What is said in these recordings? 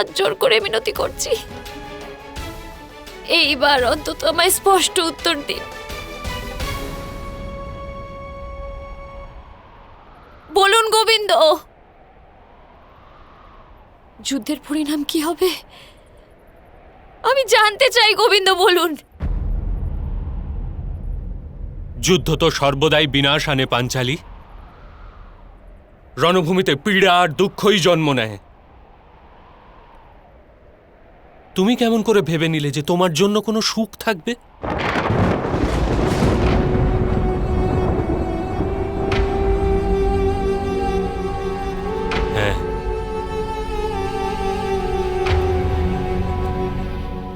হাত জোর করে মিনতি করছি। এইবার অন্তত আমায় স্পষ্ট উত্তর দিন। বলুন গোবিন্দ। যুদ্ধের পরিণাম কি হবে? আমি জানতে চাই গোবিন্দ, বলুন। যুদ্ধ তো সর্বদাই বিনাশ আনে পাঞ্চালী। রণভূমিতে পীড়া আর দুঃখই জন্ম নেয়। তুমি কেমন করে ভেবে নিলে যে তোমার জন্য কোনো সুখ থাকবে? হ্যাঁ।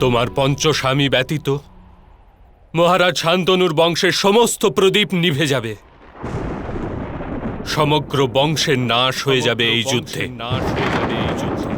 তোমার পঞ্চস্বামী ব্যতীত মহারাজ শান্তনুর বংশের সমস্ত প্রদীপ নিভে যাবে। সমগ্র বংশের নাশ হয়ে যাবে এই যুদ্ধে। নাশ হয়ে যাবে এই যুদ্ধে।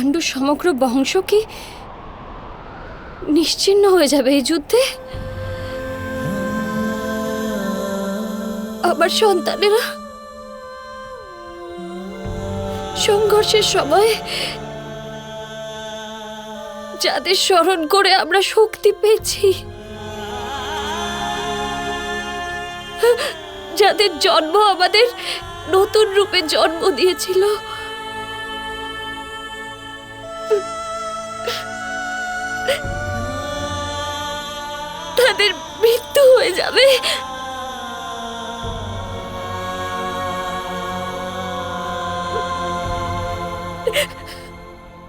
পাণ্ডুর সমগ্র বংশ কি নিশ্চিন্ন হয়ে যাবে এই যুদ্ধে? আবার সন্তানেরা সংঘর্ষের সময় যাদের স্মরণ করে আমরা শক্তি পেয়েছি, যাদের জন্ম আমাদের নতুন রূপে জন্ম দিয়েছিল তাদের মৃত্যু হয়ে যাবে।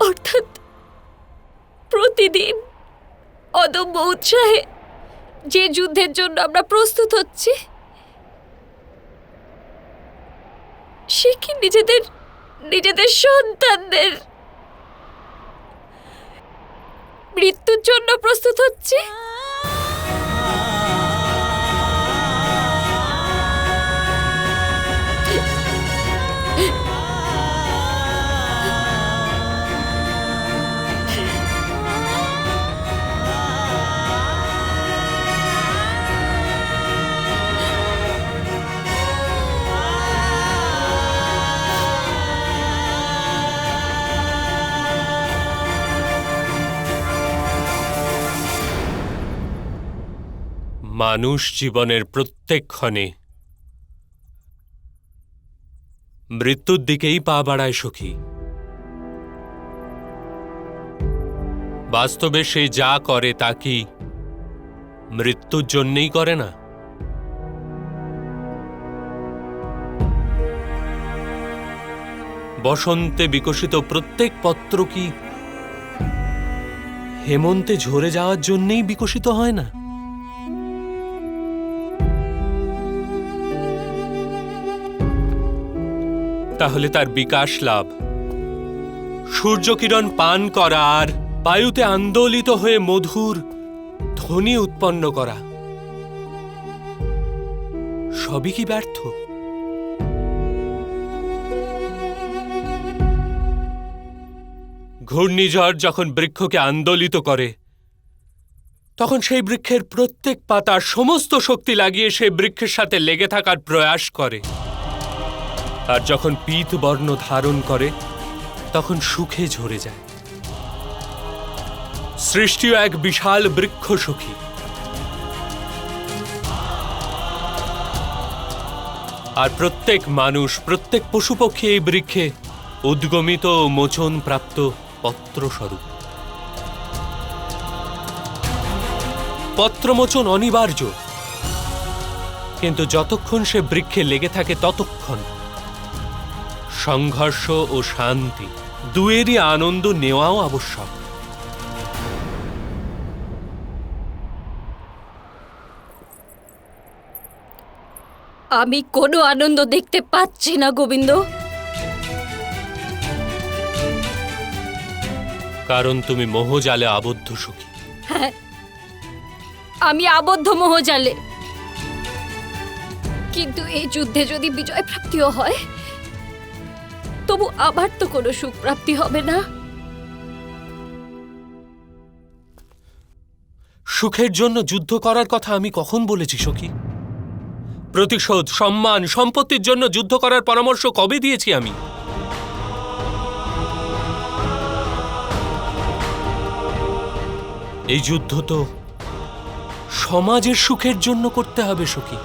অর্থাৎ প্রতিদিন অদম্য উৎসাহে যে যুদ্ধের জন্য আমরা প্রস্তুত হচ্ছি, সে কি নিজেদের নিজেদের সন্তানদের মৃত্যুর জন্য প্রস্তুত হচ্ছে? মানুষ জীবনের প্রত্যেক ক্ষণে। মৃত্যুর দিকেই পা বাড়ায় সখী। বাস্তবে সে যা করে তা কি মৃত্যুর জন্যেই করে না? বসন্তে বিকশিত প্রত্যেক পত্র কি হেমন্তে ঝরে যাওয়ার জন্যেই বিকশিত হয় না? তাহলে তার বিকাশ লাভ। সূর্যকিরণ পান করা আর বায়ুতে আন্দোলিত হয়ে মধুর ধ্বনি উৎপন্ন করা। সবই কি ব্যর্থ? ঘূর্ণিঝড় যখন বৃক্ষকে আন্দোলিত করে, তখন সেই বৃক্ষের প্রত্যেক পাতার সমস্ত শক্তি লাগিয়ে সেই বৃক্ষের সাথে লেগে থাকার প্রয়াস করে। আর যখন পীত বর্ণ ধারণ করে, তখন সুখে ঝরে যায়। সৃষ্টিও এক বিশাল বৃক্ষ সখী। আর প্রত্যেক মানুষ, প্রত্যেক পশুপক্ষী এই বৃক্ষে উদ্গমিত ও মোচন প্রাপ্ত পত্রস্বরূপ। পত্রমোচন অনিবার্য, কিন্তু যতক্ষণ সে বৃক্ষে লেগে থাকে ততক্ষণ সংঘর্ষ ও শান্তি দুয়েরই আনন্দ নেওয়াও আবশ্যক। আমি কোনো আনন্দ দেখতে পাচ্ছি না গোবিন্দ। কারণ তুমি মোহজালে আবদ্ধ সুখী। হ্যাঁ আমি আবদ্ধ মোহজালে। কিন্তু এই যুদ্ধে যদি বিজয় প্রাপ্তিও হয় তবু আবার তো কোনো সুখ প্রাপ্তি হবে না। সুখের জন্য যুদ্ধ করার কথা আমি কখন বলেছি, সখী? প্রতিশোধ, সম্মান, সম্পত্তির জন্য যুদ্ধ করার পরামর্শ কবে দিয়েছি আমি? এই যুদ্ধ তো সমাজের সুখের জন্য করতে হবে, সখী।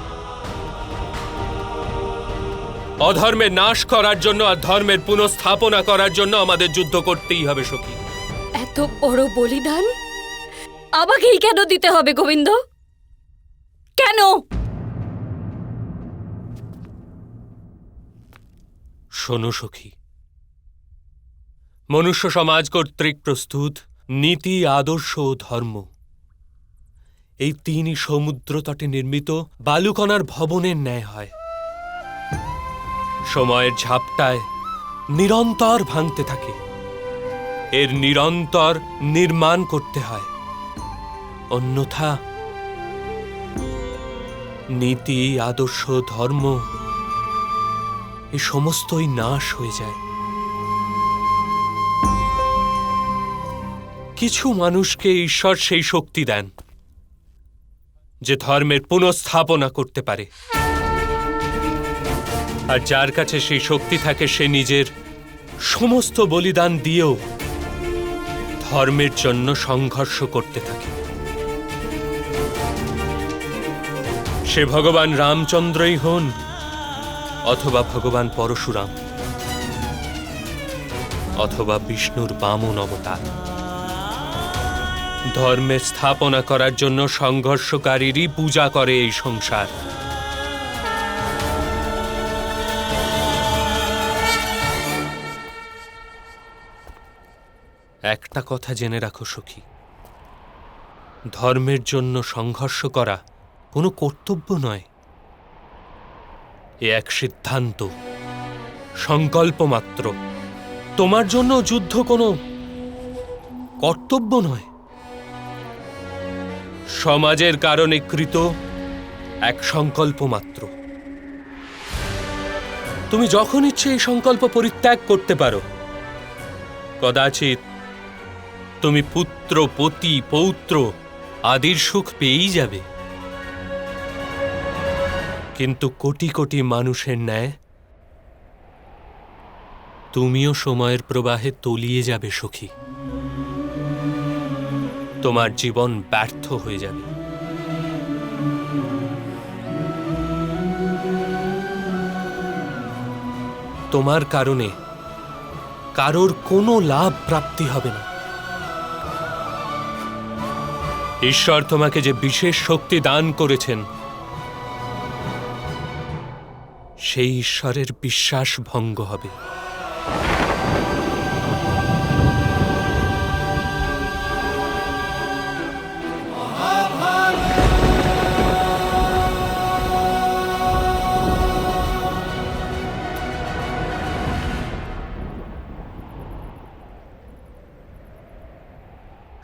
অধর্মের নাশ করার জন্য আর ধর্মের পুনঃস্থাপনা করার জন্য আমাদের যুদ্ধ করতেই হবে সখী। এত বড় বলিদান? আমাকেই কেন দিতে হবে গোবিন্দ? কেন? শোনো সখী। মনুষ্য সমাজ কর্তৃক প্রস্তুত নীতি আদর্শ ও ধর্ম। এই তিনই সমুদ্র তটে নির্মিত বালুকণার ভবনের ন্যায় হয়। সময়ের ঝাপটায় নিরন্তর ভাঙতে থাকে। এর নিরন্তর নির্মাণ করতে হয়। অন্যথা নীতি, আদর্শ, ধর্ম এ সমস্তই নাশ হয়ে যায়। কিছু মানুষকে ঈশ্বর সেই শক্তি দেন, যে ধর্মের পুনঃস্থাপনা করতে পারে। আর যার কাছে সেই শক্তি থাকে সে নিজের সমস্ত বলিদান দিয়েও ধর্মের জন্য সংঘর্ষ করতে থাকে। সে ভগবান রামচন্দ্রই হন অথবা ভগবান পরশুরাম অথবা বিষ্ণুর বামন অবতার। ধর্মের স্থাপনা করার জন্য সংঘর্ষকারীরই পূজা করে এই সংসার। একটা কথা জেনে রাখো, সখী। ধর্মের জন্য সংঘর্ষ করা কোনো কর্তব্য নয়। এ এক সিদ্ধান্ত, সংকল্প মাত্র। তোমার জন্য যুদ্ধ কোনো কর্তব্য নয়। সমাজের কারণে কৃত এক সংকল্প মাত্র। তুমি যখন ইচ্ছে এই সংকল্প পরিত্যাগ করতে পারো, কদাচিৎ তুমি পুত্র, পতি, পৌত্র আদির সুখ পেয়েই যাবে। কিন্তু কোটি কোটি মানুষের ন্যায় তুমিও সময়ের প্রবাহে তলিয়ে যাবে, সখী। তোমার জীবন ব্যর্থ হয়ে যাবে। তোমার কারণে কারোর কোনো লাভ প্রাপ্তি হবে না। ঈশ্বর তোমাকে যে বিশেষ শক্তি দান করেছেন সেই ঈশ্বরের বিশ্বাস ভঙ্গ হবে।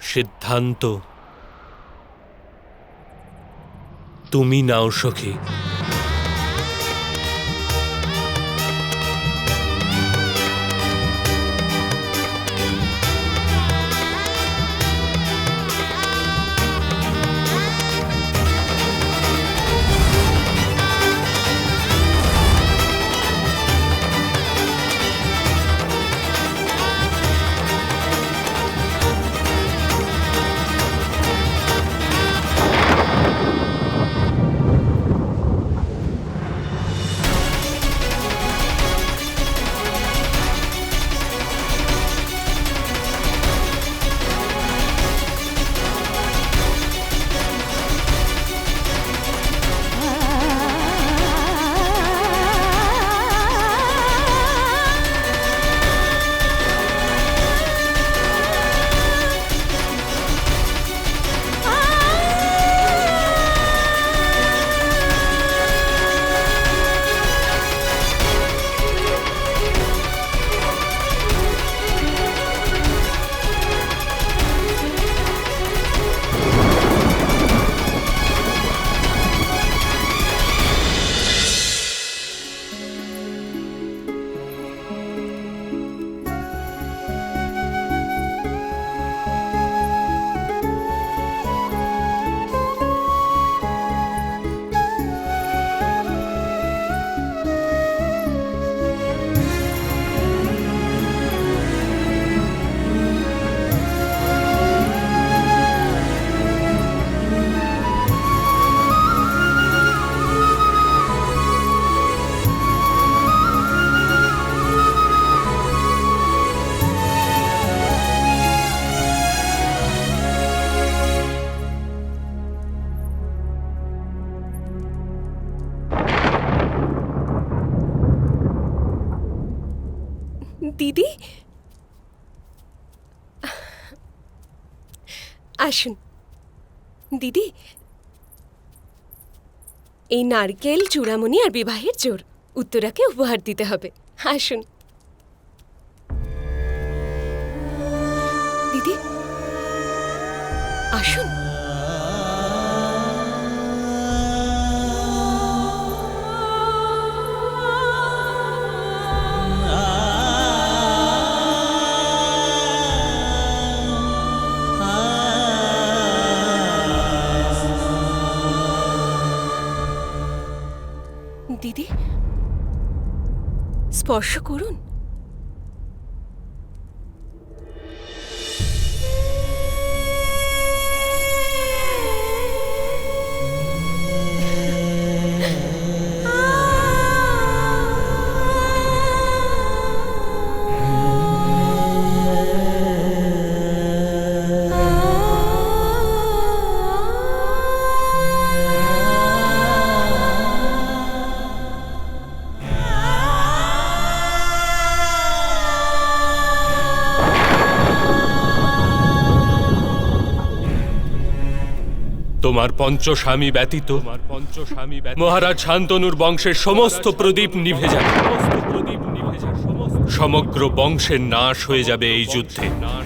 সিদ্ধান্ত তুমি নাও সখী। আসুন দিদি এই নারকেল চূড়ামণি আর বিবাহের জোর উত্তরাকে উপহার দিতে হবে। আসুন। স্পর্শ করুন। তোমার পঞ্চস্বামী ব্যতীত মহারাজ শান্তনুর বংশের সমস্ত প্রদীপ নিভে যাবে। সমগ্র বংশের নাশ হয়ে যাবে এই যুদ্ধে। নাশ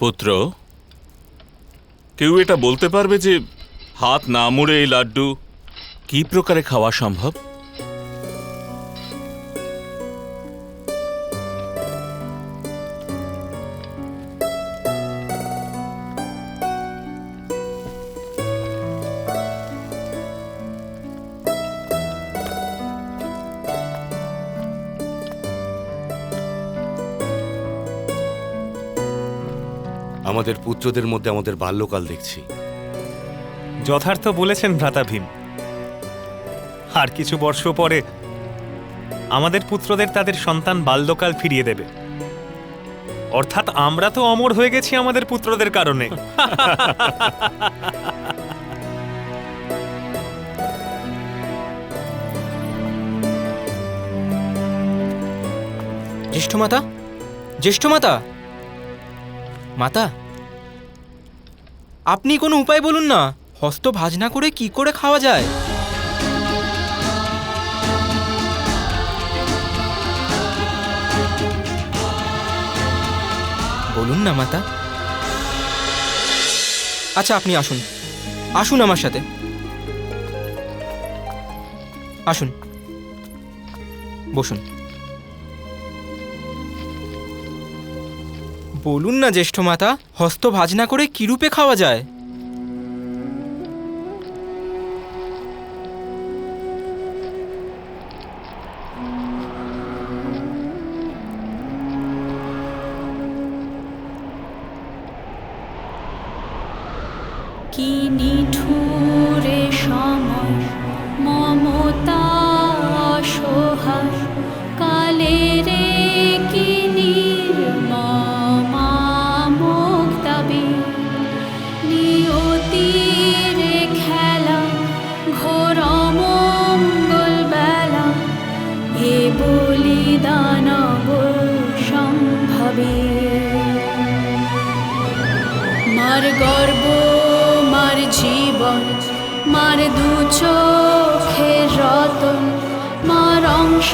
পুত্র, কেউ এটা বলতে পারবে যে হাত না মুড়ে এই লাড্ডু কি প্রকারে খাওয়া সম্ভব? আমাদের পুত্রদের মধ্যে আমাদের বাল্যকাল দেখছি। যথার্থ বলেছেন ভ্রাতা ভীম। আর কিছু বর্ষ পরে আমাদের পুত্রদের তাদের সন্তান বাল্যকাল ফিরিয়ে দেবে। অর্থাৎ আমরা তো অমর হয়ে গেছি আমাদের পুত্রদের কারণে। জ্যেষ্ঠ মাতা? জ্যেষ্ঠ মাতা? মাতা? আপনি কোনো উপায় বলুন না। হস্ত ভাজ না করে কি করে খাওয়া যায়? বলুন না, মাতা। আচ্ছা আপনি আসুন। আসুন আমার সাথে। আসুন। বসুন। বলুন না জ্যেষ্ঠ মাতা হস্ত ভাজনা করে কিরূপে খাওয়া যায়? মার গর্ব মার জীবন মার দু চোখের রতন মার অংশ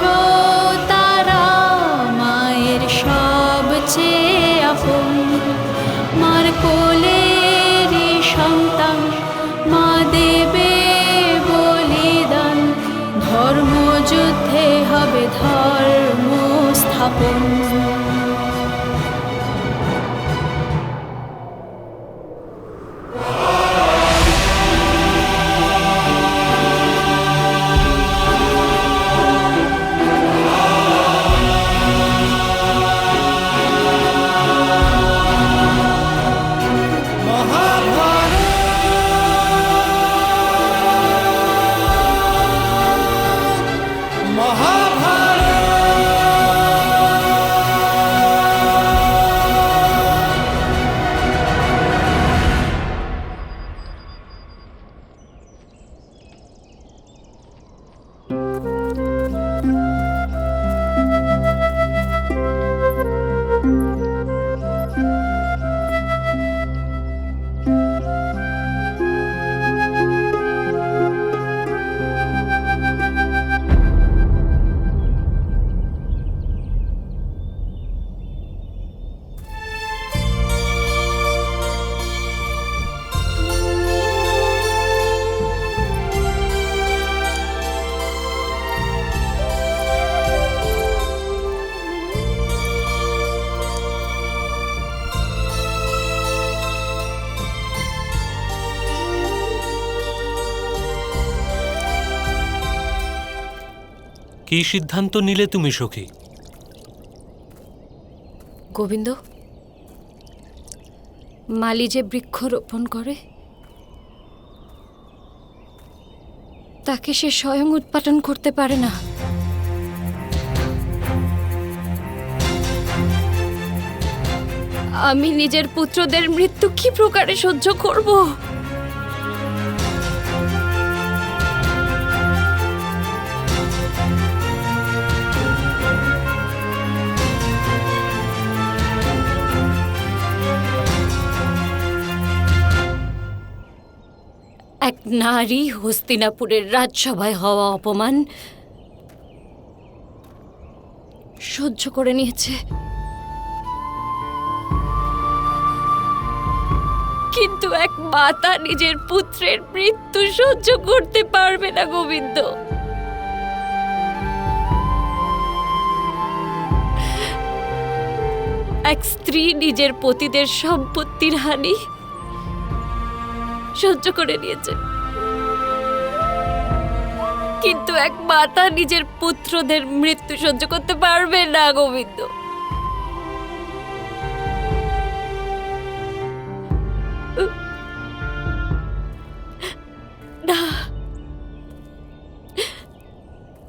কি সিদ্ধান্ত নিলে তুমি সখী। গোবিন্দ, মালি যে বৃক্ষ রোপণ করে, তাকে সে স্বয়ং উৎপাদন করতে পারে না। আমি নিজের পুত্রদের মৃত্যু কি প্রকারে সহ্য করব? এক নারী হস্তিনাপুরের রাজসভায় হওয়া অপমান সহ্য করে নিয়েছে। কিন্তু এক মাতা নিজের পুত্রের মৃত্যু সহ্য করতে পারবে না, গোবিন্দ। এক স্ত্রী নিজের পতিদের সম্পত্তির হানি সহ্য করে নিয়েছে। কিন্তু এক মাতা নিজের পুত্রদের মৃত্যু সহ্য করতে পারবে না, গোবিন্দ। না।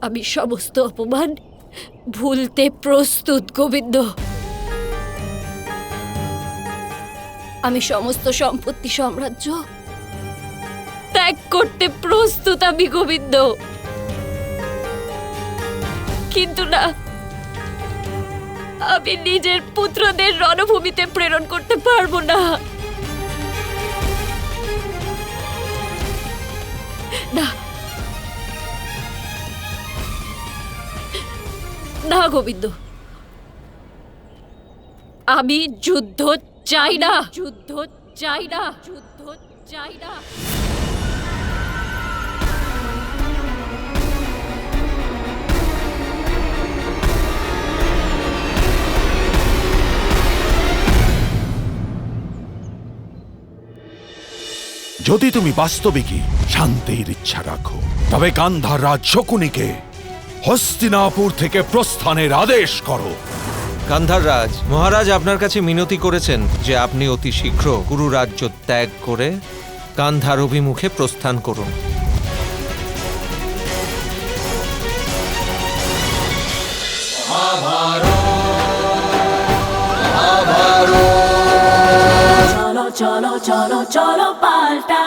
আমি সমস্ত অপমান ভুলতে প্রস্তুত, গোবিন্দ। আমি সমস্ত সম্পত্তি সাম্রাজ্য ত্যাগ করতে প্রস্তুত আমি, গোবিন্দ। কিন্তু না, আমি নিজের পুত্রদের রণভূমিতে প্রেরণ করতে পারব না। না। না, গোবিন্দ। আমি যুদ্ধ চাই না। যুদ্ধ চাই না। যুদ্ধ চাই না। যদি তুমি বাস্তবিকই শান্তির ইচ্ছা রাখো, তবে গান্ধার রাজ শকুনিকে হস্তিনাপুর থেকে প্রস্থানের আদেশ করো। গান্ধার রাজ, মহারাজ আপনার কাছে মিনতি করেছেন যে আপনি অতি শীঘ্র গুরু রাজ্য ত্যাগ করে গান্ধার অভিমুখে প্রস্থান করুন। চলো চলো চলো পাল্টা।